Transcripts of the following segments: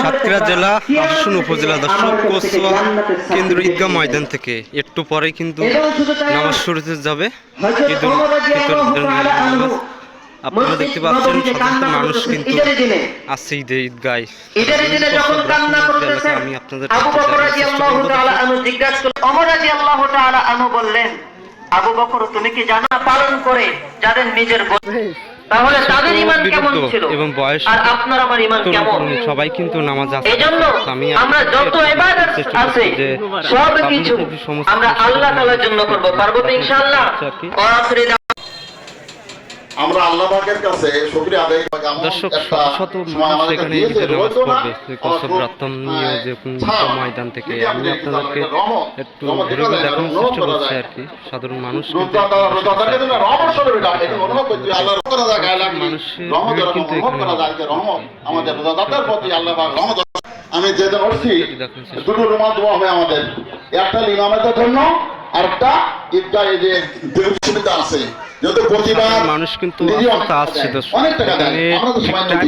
সাতক্ষীরা জেলা আশুন উপজেলা দর্শক কোচুয়া কেন্দ্র ঈদগাহ ময়দান থেকে। একটু পরে কিন্তু নামাজ শুরুতে যাবে। আপনারা দেখতে পাচ্ছেন সাধারণত মানুষ কিন্তু আছে ঈদে ঈদগায় আমি আপনাদের বললেন আবু বকর তুমি কি জানো পালন করে যাদের নিজের তাহলে তাদের ঈমান কেমন ছিল? এবং বয়স আর আপনার আমার ঈমান কেমন? সবাই কিন্তু নামাজ আছে। এজন্য আমরা যত ইবাদত আছে সব কিছু আমরা আল্লাহ তাআলার জন্য করব। পারব তো ইনশাআল্লাহ? আমরা আল্লাহ পাকের কাছে শুকরিয়া আদায় দর্শক শত শত মানুষ এখানে দিয়েছে, ঈদের নামাজ রোজও না, পড়বে সেই আমার কসব খুব, রাত্তম আহ, নিয়ে যে। ময়দান থেকে আমি আপনি আপনাদেরকে একটু দেখালে দেখানোর চেষ্টা করা করছি। আর কি। সাধারণ মানুষ আমি দেখুন সে- দুটো রুমাল দোয়া হয় আমাদের। একটা লিমামের জন্য আর একটা ঈদগাহ এই যে আছে। মানুষ কিন্তু আস্তে আসছে টাকা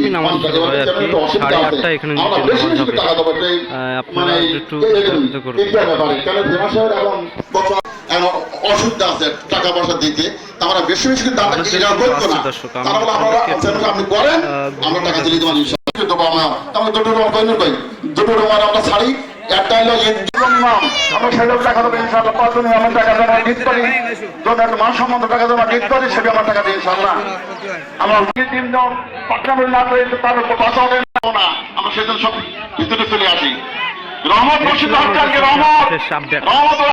নামাজ শুরু হয় আর কি। সাড়ে। এখানে নামাজ হবে। আপনারা মানে একটু করবেন। অসুবিধা আছে টাকা পয়সা দিতে আমরা বেশি কিন্তু আপনারা আপনি করেন আমরা টাকা দিলে তোমার আমরা দুটো আমরা ছাড়ি একটা হলো টাকা দেবো পাঁচ জন আমার টাকা করি। মান সম্বন্ধ টাকা সেটা আমার টাকা দিই ইনশাআল্লাহ। আমরা টিম দাও পাকড়ামি না করে তার উপর না। আমরা সেদিন সব ভিতরে চলে আসি। রহমত হচ্ছে আজকে রহমত। রহমত